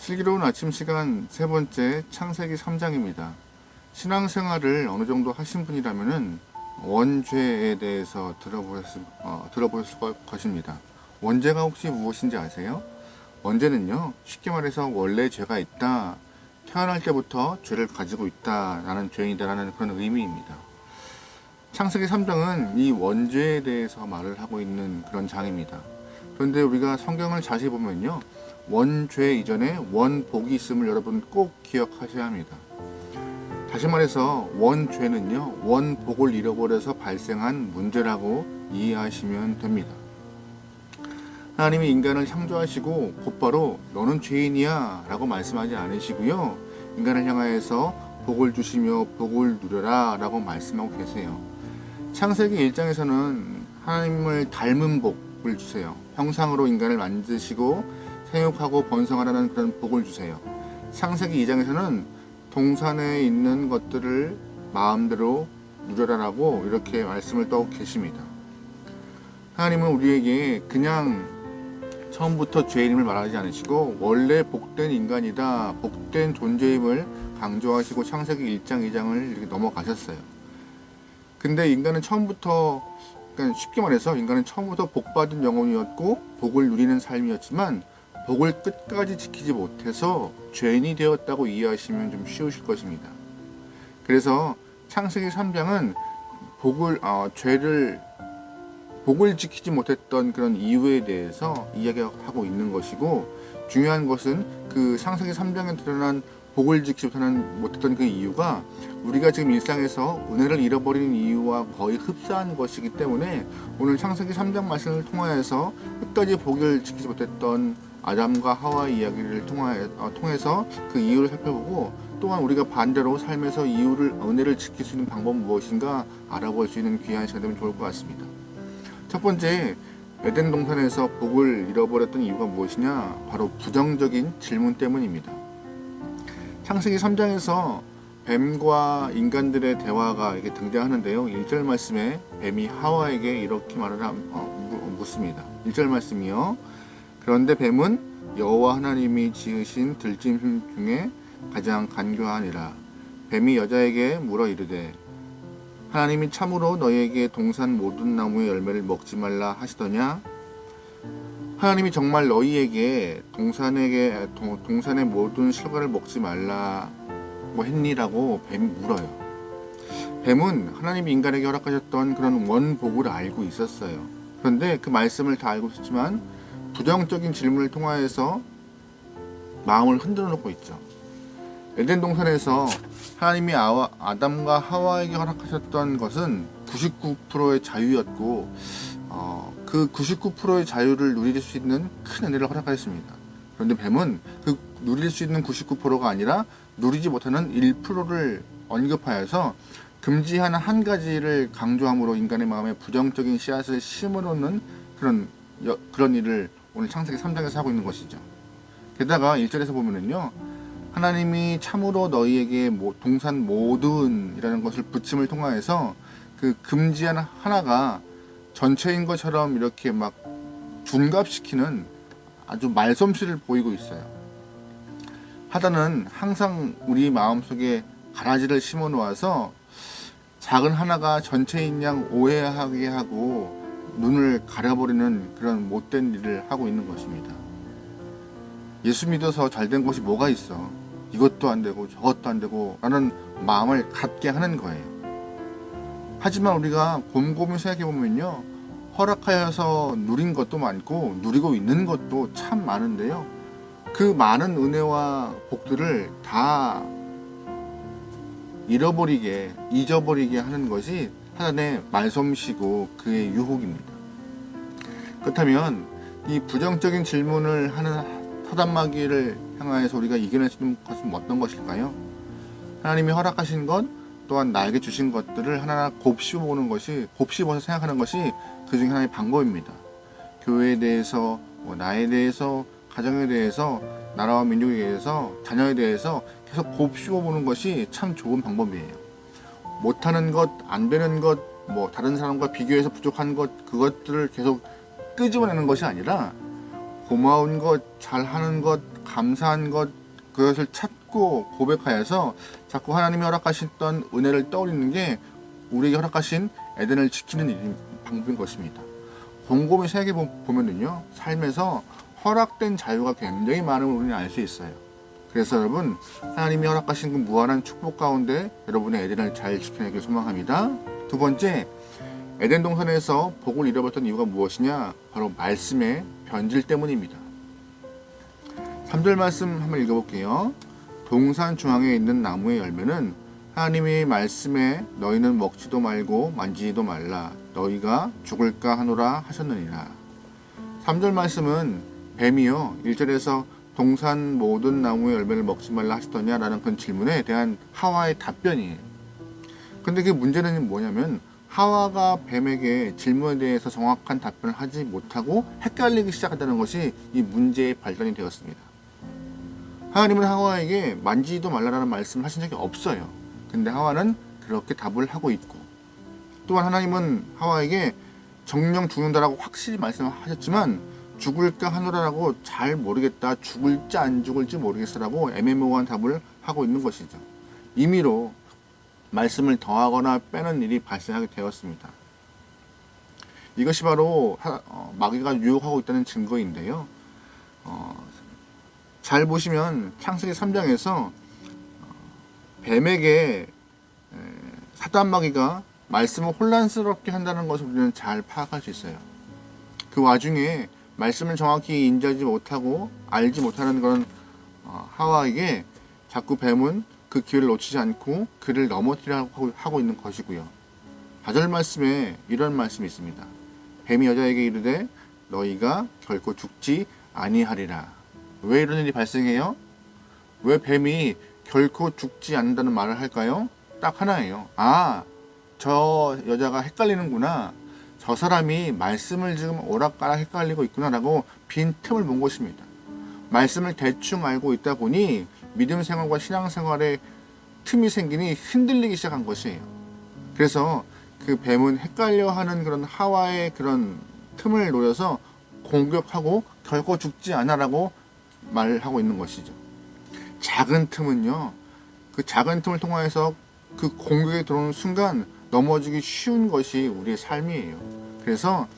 슬기로운 아침 시간 세 번째 창세기 3장입니다. 신앙생활을 어느 정도 하신 분이라면은 원죄에 대해서 들어보셨을, 어, 들어보셨을 것- 것입니다. 원죄가 혹시 무엇인지 아세요? 원죄는요, 쉽게 말해서 원래 죄가 있다, 태어날 때부터 죄를 가지고 있다라는 죄인이다라는 그런 의미입니다. 창세기 3장은 이 원죄에 대해서 말을 하고 있는 그런 장입니다. 그런데 우리가 성경을 자세히 보면요. 원죄 이전에 원복이 있음을 여러분 꼭 기억하셔야 합니다. 다시 말해서 원죄는요. 원복을 잃어버려서 발생한 문제라고 이해하시면 됩니다. 하나님이 인간을 창조하시고 곧바로 너는 죄인이야 라고 말씀하지 않으시고요. 인간을 향하여서 복을 주시며 복을 누려라 라고 말씀하고 계세요. 창세기 1장에서는 하나님을 닮은 복을 주세요. 형상으로 인간을 만드시고 생육하고 번성하라는 그런 복을 주세요. 창세기 2장에서는 동산에 있는 것들을 마음대로 누려라라고 이렇게 말씀을 또 계십니다. 하나님은 우리에게 그냥 처음부터 죄인임을 말하지 않으시고 원래 복된 인간이다, 복된 존재임을 강조하시고 창세기 1장, 2장을 이렇게 넘어가셨어요. 근데 인간은 처음부터 그러니까 쉽게 말해서 인간은 처음부터 복받은 영혼이었고 복을 누리는 삶이었지만 복을 끝까지 지키지 못해서 죄인이 되었다고 이해하시면 좀 쉬우실 것입니다. 그래서 창세기 3장은 복을 어, 죄를 복을 지키지 못했던 그런 이유에 대해서 이야기하고 있는 것이고 중요한 것은 그 창세기 3장에 드러난 복을 지키지 못하는, 못했던 그 이유가 우리가 지금 일상에서 은혜를 잃어버리는 이유와 거의 흡사한 것이기 때문에 오늘 창세기 3장 말씀을 통하여서 끝까지 복을 지키지 못했던 아담과 하와 이야기를 어, 통해서 그 이유를 살펴보고 또한 우리가 반대로 삶에서 이유를 은혜를 지킬 수 있는 방법은 무엇인가 알아볼 수 있는 귀한 시간 되면 좋을 것 같습니다. 첫 번째 에덴 동산에서 복을 잃어버렸던 이유가 무엇이냐? 바로 부정적인 질문 때문입니다. 창세기 3장에서 뱀과 인간들의 대화가 이렇게 등장하는데요. 1절 말씀에 뱀이 하와에게 이렇게 말을 함, 어, 무- 묻습니다. 1절 말씀이요. 그런데 뱀은 여호와 하나님이 지으신 들짐승 중에 가장 간교하니라. 뱀이 여자에게 물어 이르되 하나님이 참으로 너희에게 동산 모든 나무의 열매를 먹지 말라 하시더냐? 하나님이 정말 너희에게 동산에게 동, 동산의 모든 실과를 먹지 말라고 했니라고 뱀이 물어요. 뱀은 하나님이 인간에게 허락하셨던 그런 원복을 알고 있었어요. 그런데 그 말씀을 다 알고 있었지만 부정적인 질문을 통하여서 마음을 흔들어 놓고 있죠. 에덴 동산에서 하나님이 아와, 아담과 하와에게 허락하셨던 것은 99%의 자유였고 어, 그 99%의 자유를 누릴 수 있는 큰 은혜를 허락하였습니다. 그런데 뱀은 그 누릴 수 있는 99%가 아니라 누리지 못하는 1%를 언급하여서 금지하는 한 가지를 강조함으로 인간의 마음에 부정적인 씨앗을 심어놓는 그런 여- 그런 일을 오늘 창세기 3장에서 하고 있는 것이죠. 게다가 1절에서 보면은요. 하나님이 참으로 너희에게 모- 동산 모든 이라는 것을 붙임을 통하여서 그 금지한 하나가 전체인 것처럼 이렇게 막 둔갑시키는 아주 말솜씨를 보이고 있어요. 하다는 항상 우리 마음속에 가라지를 심어 놓아서 작은 하나가 전체인 양 오해하게 하고 눈을 가려버리는 그런 못된 일을 하고 있는 것입니다. 예수 믿어서 잘된 것이 뭐가 있어? 이것도 안 되고 저것도 안 되고 라는 마음을 갖게 하는 거예요. 하지만 우리가 곰곰이 생각해 보면요. 허락하여서 누린 것도 많고 누리고 있는 것도 참 많은데요. 그 많은 은혜와 복들을 다 잃어버리게 잊어버리게 하는 것이 사단의 말솜씨고 그의 유혹입니다. 그렇다면 이 부정적인 질문을 하는 사단마귀를 향하여서 우리가 이겨낼 수 있는 것은 어떤 것일까요? 하나님이 허락하신 것 또한 나에게 주신 것들을 하나하나 곱씹어보는 것이 곱씹어서 생각하는 것이 그 중에 하나의 방법입니다. 교회에 대해서 뭐 나에 대해서 가정에 대해서 나라와 민족에 대해서 자녀에 대해서 계속 곱씹어보는 것이 참 좋은 방법이에요. 못하는 것, 안 되는 것, 뭐 다른 사람과 비교해서 부족한 것 그것들을 계속 끄집어내는 것이 아니라 고마운 것, 잘하는 것, 감사한 것 그것을 찾고 고백하여서 자꾸 하나님이 허락하셨던 은혜를 떠올리는 게 우리에게 허락하신 에덴을 지키는 일, 방법인 것입니다. 곰곰이 생각해 보- 보면은요 삶에서 허락된 자유가 굉장히 많음을 우리는 알 수 있어요. 그래서 여러분 하나님이 허락하신 그 무한한 축복 가운데 여러분의 에덴을 잘 지켜내길 소망합니다. 두 번째 에덴 동산에서 복을 잃어버렸던 이유가 무엇이냐? 바로 말씀의 변질 때문입니다. 3절 말씀 한번 읽어볼게요. 동산 중앙에 있는 나무의 열매는 하나님의 말씀에 너희는 먹지도 말고 만지지도 말라 너희가 죽을까 하노라 하셨느니라. 3절 말씀은 뱀이요 1절에서 동산 모든 나무의 열매를 먹지 말라 하셨더냐라는 그 질문에 대한 하와의 답변이에요. 근데 그 문제는 뭐냐면 하와가 뱀에게 질문에 대해서 정확한 답변을 하지 못하고 헷갈리기 시작한다는 것이 이 문제의 발단이 되었습니다. 하나님은 하와에게 만지지도 말라라는 말씀을 하신 적이 없어요. 근데 하와는 그렇게 답을 하고 있고 또한 하나님은 하와에게 정령 죽는다라고 확실히 말씀하셨지만 죽을까 하노라라고 잘 모르겠다 죽을지 안 죽을지 모르겠어라고 애매모호한 답을 하고 있는 것이죠. 임의로 말씀을 더하거나 빼는 일이 발생하게 되었습니다. 이것이 바로 하- 어, 마귀가 유혹하고 있다는 증거인데요. 어, 잘 보시면 창세기 3장에서 뱀에게 에, 사단 마귀가 말씀을 혼란스럽게 한다는 것을 우리는 잘 파악할 수 있어요. 그 와중에 말씀을 정확히 인지하지 못하고 알지 못하는 그런 어, 하와에게 자꾸 뱀은 그 기회를 놓치지 않고 그를 넘어뜨리려고 하고 있는 것이고요. 4절 말씀에 이런 말씀이 있습니다. 뱀이 여자에게 이르되 너희가 결코 죽지 아니하리라. 왜 이런 일이 발생해요? 왜 뱀이 결코 죽지 않는다는 말을 할까요? 딱 하나예요. 아, 저 여자가 헷갈리는구나. 저 사람이 말씀을 지금 오락가락 헷갈리고 있구나라고 빈 틈을 본 것입니다. 말씀을 대충 알고 있다 보니 믿음 생활과 신앙 생활에 틈이 생기니 흔들리기 시작한 것이에요. 그래서 그 뱀은 헷갈려 하는 그런 하와의 그런 틈을 노려서 공격하고 결코 죽지 않아라고 말하고 있는 것이죠. 작은 틈은요, 그 작은 틈을 통해서 그 공격에 들어오는 순간 넘어지기 쉬운 것이 우리의 삶이에요. 그래서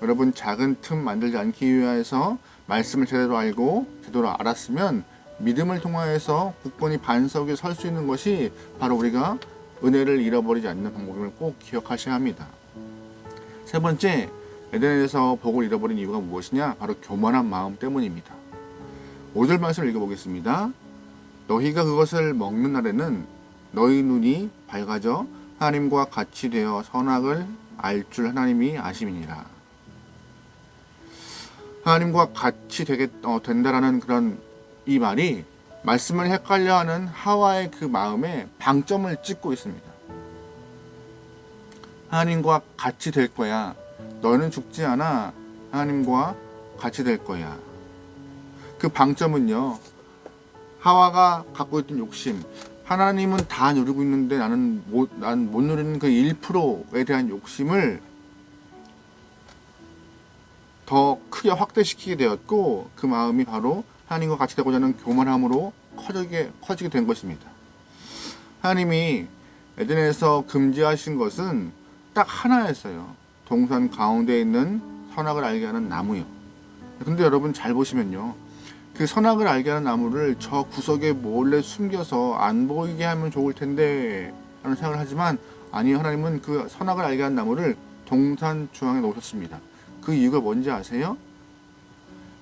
여러분 작은 틈 만들지 않기 위해서 말씀을 제대로 알고 제대로 알았으면 믿음을 통하여서 굳건히 반석에 설 수 있는 것이 바로 우리가 은혜를 잃어버리지 않는 방법임을 꼭 기억하셔야 합니다. 세 번째, 에덴에서 복을 잃어버린 이유가 무엇이냐? 바로 교만한 마음 때문입니다. 5절 말씀을 읽어보겠습니다. 너희가 그것을 먹는 날에는 너희 눈이 밝아져 하나님과 같이 되어 선악을 알 줄 하나님이 아심이니라. 하나님과 같이 되겠 어, 된다라는 그런 이 말이 말씀을 헷갈려하는 하와의 그 마음에 방점을 찍고 있습니다. 하나님과 같이 될 거야. 너는 죽지 않아. 하나님과 같이 될 거야. 그 방점은요. 하와가 갖고 있던 욕심. 하나님은 다 누리고 있는데 나는 못, 난 못 누리는 그 1%에 대한 욕심을 더 크게 확대시키게 되었고 그 마음이 바로 하나님과 같이 되고자 하는 교만함으로 커지게, 커지게 된 것입니다. 하나님이 에덴에서 금지하신 것은 딱 하나였어요. 동산 가운데 있는 선악을 알게 하는 나무요. 근데 여러분 잘 보시면요. 그 선악을 알게 하는 나무를 저 구석에 몰래 숨겨서 안 보이게 하면 좋을 텐데 하는 생각을 하지만 아니 하나님은 그 선악을 알게 하는 나무를 동산 중앙에 놓으셨습니다. 그 이유가 뭔지 아세요?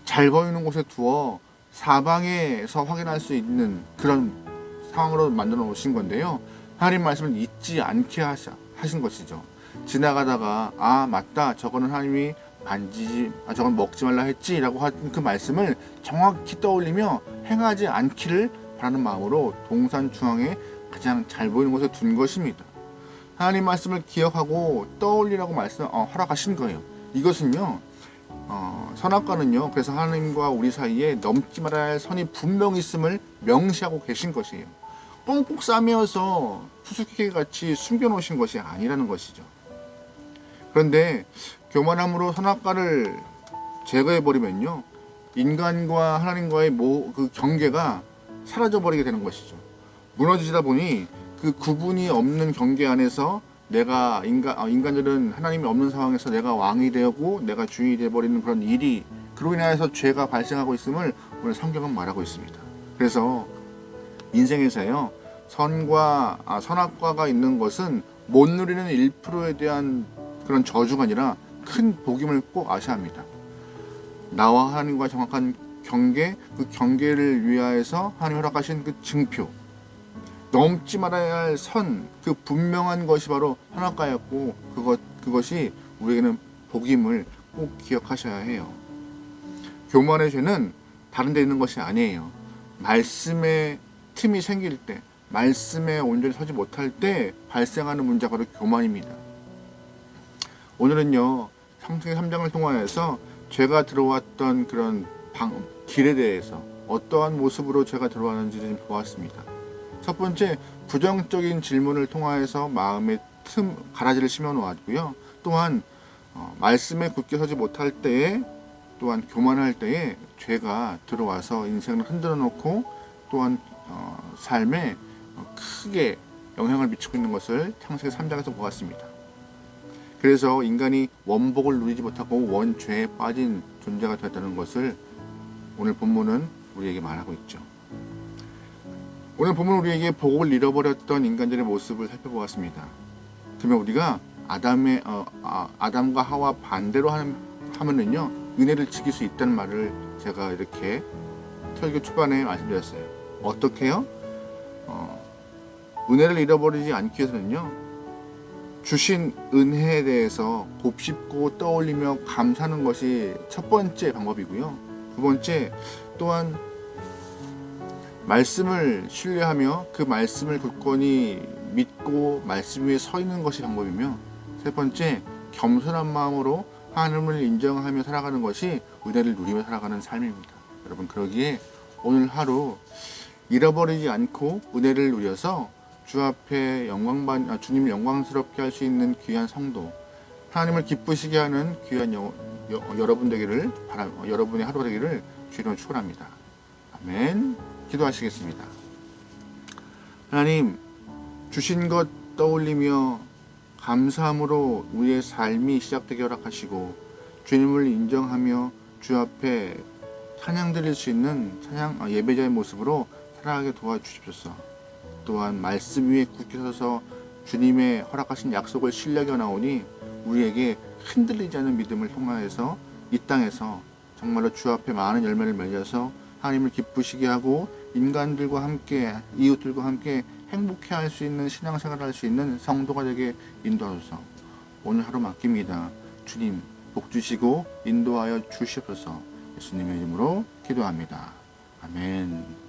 잘 보이는 곳에 두어 사방에서 확인할 수 있는 그런 상황으로 만들어 놓으신 건데요. 하나님 말씀을 잊지 않게 하신 것이죠. 지나가다가 아 맞다 저거는 하나님이 만지지 아 저건 먹지 말라 했지라고 한 그 말씀을 정확히 떠올리며 행하지 않기를 바라는 마음으로 동산 중앙에 가장 잘 보이는 곳에 둔 것입니다. 하나님 말씀을 기억하고 떠올리라고 말씀 어, 허락하신 거예요. 이것은요 어, 선악과는요 그래서 하나님과 우리 사이에 넘지 말아야 할 선이 분명 있음을 명시하고 계신 것이에요. 꽁꽁 싸매어서 수수께끼 같이 숨겨놓으신 것이 아니라는 것이죠. 그런데 교만함으로 선악과를 제거해 버리면요 인간과 하나님과의 모, 그 경계가 사라져 버리게 되는 것이죠. 무너지다 보니 그 구분이 없는 경계 안에서 내가 인간 아, 인간들은 하나님이 없는 상황에서 내가 왕이 되고 내가 주인이 되어 버리는 그런 일이 그로 인하여서 죄가 발생하고 있음을 오늘 성경은 말하고 있습니다. 그래서 인생에서요 선과 아, 선악과가 있는 것은 못 누리는 1%에 대한 그런 저주가 아니라 큰 복임을 꼭 아셔야 합니다. 나와 하나님과 정확한 경계, 그 경계를 위하여서 하나님 허락하신 그 증표, 넘지 말아야 할 선, 그 분명한 것이 바로 선악과였고 그것 그것이 우리에게는 복임을 꼭 기억하셔야 해요. 교만의 죄는 다른 데 있는 것이 아니에요. 말씀에 틈이 생길 때, 말씀에 온전히 서지 못할 때 발생하는 문제가 바로 교만입니다. 오늘은요, 상승의 3장을 통하여서 죄가 들어왔던 그런 방, 길에 대해서 어떠한 모습으로 죄가 들어왔는지 좀 보았습니다. 첫 번째, 부정적인 질문을 통하여서 마음의 틈, 가라지를 심어 놓았고요. 또한, 어, 말씀에 굳게 서지 못할 때에 또한 교만할 때에 죄가 들어와서 인생을 흔들어 놓고 또한 어, 삶에 어, 크게 영향을 미치고 있는 것을 창세기 3장에서 보았습니다. 그래서 인간이 원복을 누리지 못하고 원죄에 빠진 존재가 되었다는 것을 오늘 본문은 우리에게 말하고 있죠. 오늘 본문 우리에게 복을 잃어버렸던 인간들의 모습을 살펴보았습니다. 그러면 우리가 아담의 어, 아, 아담과 하와 반대로 하는, 하면은요 은혜를 지킬 수 있다는 말을 제가 이렇게 설교 초반에 말씀드렸어요. 어떻게요? 어, 은혜를 잃어버리지 않기 위해서는요 주신 은혜에 대해서 곱씹고 떠올리며 감사하는 것이 첫 번째 방법이고요. 두 번째 또한 말씀을 신뢰하며 그 말씀을 굳건히 믿고 말씀 위에 서 있는 것이 방법이며 세 번째 겸손한 마음으로 하나님을 인정하며 살아가는 것이 은혜를 누리며 살아가는 삶입니다. 여러분 그러기에 오늘 하루 잃어버리지 않고 은혜를 누려서 주 앞에 영광반 아, 주님을 영광스럽게 할 수 있는 귀한 성도 하나님을 기쁘시게 하는 귀한 여, 여, 여러분 되기를 바라 어, 여러분의 하루 되기를 주님으로 축원합니다. 아멘. 기도하시겠습니다. 하나님 주신 것 떠올리며 감사함으로 우리의 삶이 시작되게 허락하시고 주님을 인정하며 주 앞에 찬양 드릴 수 있는 찬양 아, 예배자의 모습으로 살아가게 도와주십소서. 또한 말씀 위에 굳게 서서 주님의 허락하신 약속을 신뢰하게 나오니 우리에게 흔들리지 않는 믿음을 통하여서 이 땅에서 정말로 주 앞에 많은 열매를 맺어서 하나님을 기쁘시게 하고 인간들과 함께 이웃들과 함께 행복해 할 수 있는 신앙생활을 할 수 있는 성도가 되게 인도하소서. 오늘 하루 맡깁니다. 주님 복 주시고 인도하여 주시옵소서. 예수님의 이름으로 기도합니다. 아멘.